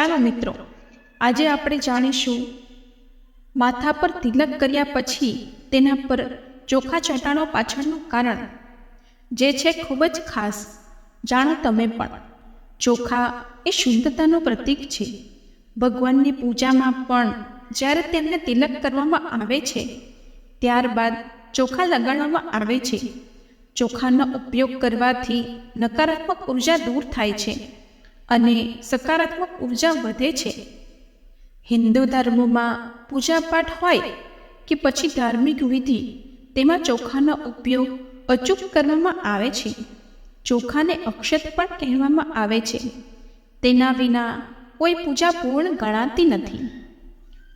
ચાલો મિત્રો, આજે આપણે જાણીશું, માથા પર તિલક કર્યા પછી તેના પર ચોખા ચટાણો પાછળનું કારણ, જે છે ખૂબ જ ખાસ, જાણો તમે પણ. ચોખા એ શુદ્ધતાનું પ્રતીક છે. ભગવાનની પૂજામાં પણ જ્યારે તેમને તિલક કરવામાં આવે છે, ત્યારબાદ ચોખા લગાડવામાં આવે છે. ચોખાનો ઉપયોગ કરવાથી નકારાત્મક ઊર્જા દૂર થાય છે. અને સકારાત્મક ઊર્જા વધે છે. હિન્દુ ધર્મમાં પૂજાપાઠ હોય કે પછી ધાર્મિક વિધિ, તેમાં ચોખાનો ઉપયોગ અચૂક કરવામાં આવે છે. ચોખાને અક્ષત પણ કહેવામાં આવે છે. તેના વિના કોઈ પૂજા પૂર્ણ ગણાતી નથી.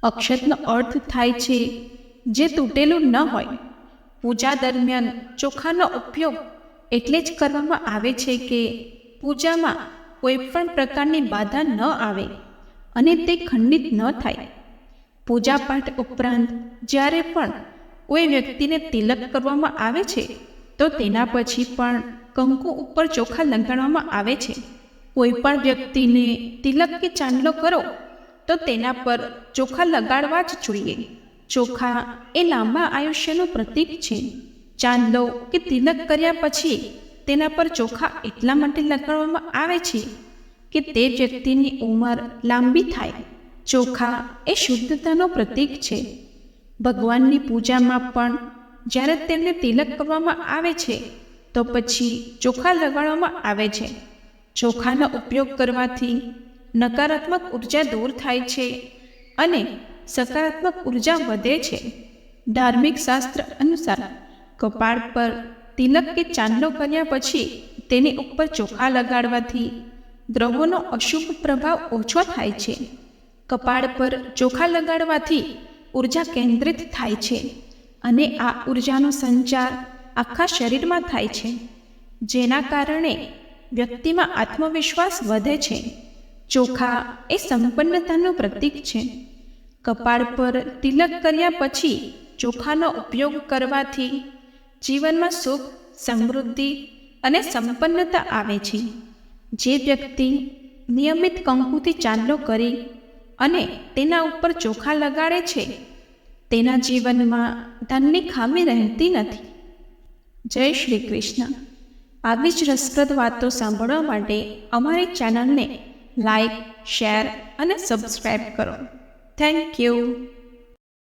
અક્ષતનો અર્થ થાય છે જે તૂટેલું ન હોય. પૂજા દરમિયાન ચોખાનો ઉપયોગ એટલે જ કરવામાં આવે છે કે પૂજામાં કોઈ પણ પ્રકારની બાધા ન આવે અને તે ખંડિત ન થાય. પૂજાપાઠ ઉપરાંત જ્યારે પણ કોઈ વ્યક્તિને તિલક કરવામાં આવે છે, તો તેના પછી પણ કંકુ ઉપર ચોખા લગાડવામાં આવે છે. કોઈ પણ વ્યક્તિને તિલક કે ચાંદલો કરો, તો તેના પર ચોખા લગાડવા જ જોઈએ. ચોખા એ લાંબા આયુષ્યનું પ્રતીક છે. ચાંદલો કે તિલક કર્યા પછી તેના પર ચોખા એટલા માટે લગાડવામાં આવે છે કે તે વ્યક્તિની ઉંમર લાંબી થાય. ચોખા એ શુદ્ધતાનો પ્રતીક છે. ભગવાનની પૂજામાં પણ જ્યારે તેમને તિલક કરવામાં આવે છે, તો પછી ચોખા લગાડવામાં આવે છે. ચોખાનો ઉપયોગ કરવાથી નકારાત્મક ઊર્જા દૂર થાય છે અને સકારાત્મક ઊર્જા વધે છે. ધાર્મિક શાસ્ત્ર અનુસાર કપાળ પર તિલક કે ચાંદલો કર્યા પછી તેની ઉપર ચોખા લગાડવાથી દ્રવોનો અશુભ પ્રભાવ ઓછો થાય છે. કપાળ પર ચોખા લગાડવાથી ઊર્જા કેન્દ્રિત થાય છે અને આ ઉર્જાનો સંચાર આખા શરીરમાં થાય છે, જેના કારણે વ્યક્તિમાં આત્મવિશ્વાસ વધે છે. ચોખા એ સંપન્નતાનું પ્રતીક છે. કપાળ પર તિલક કર્યા પછી ચોખાનો ઉપયોગ કરવાથી જીવનમાં સુખ, સમૃદ્ધિ અને સંપન્નતા આવે છે. જે વ્યક્તિ નિયમિત કંકુથી ચાંદલો કરી અને તેના ઉપર ચોખા લગાડે છે, તેના જીવનમાં ધનની ખામી રહેતી નથી. જય શ્રી કૃષ્ણ. આવી જ રસપ્રદ વાતો સાંભળવા માટે અમારી ચેનલને લાઈક, શેર અને સબસ્ક્રાઈબ કરો. Thank you.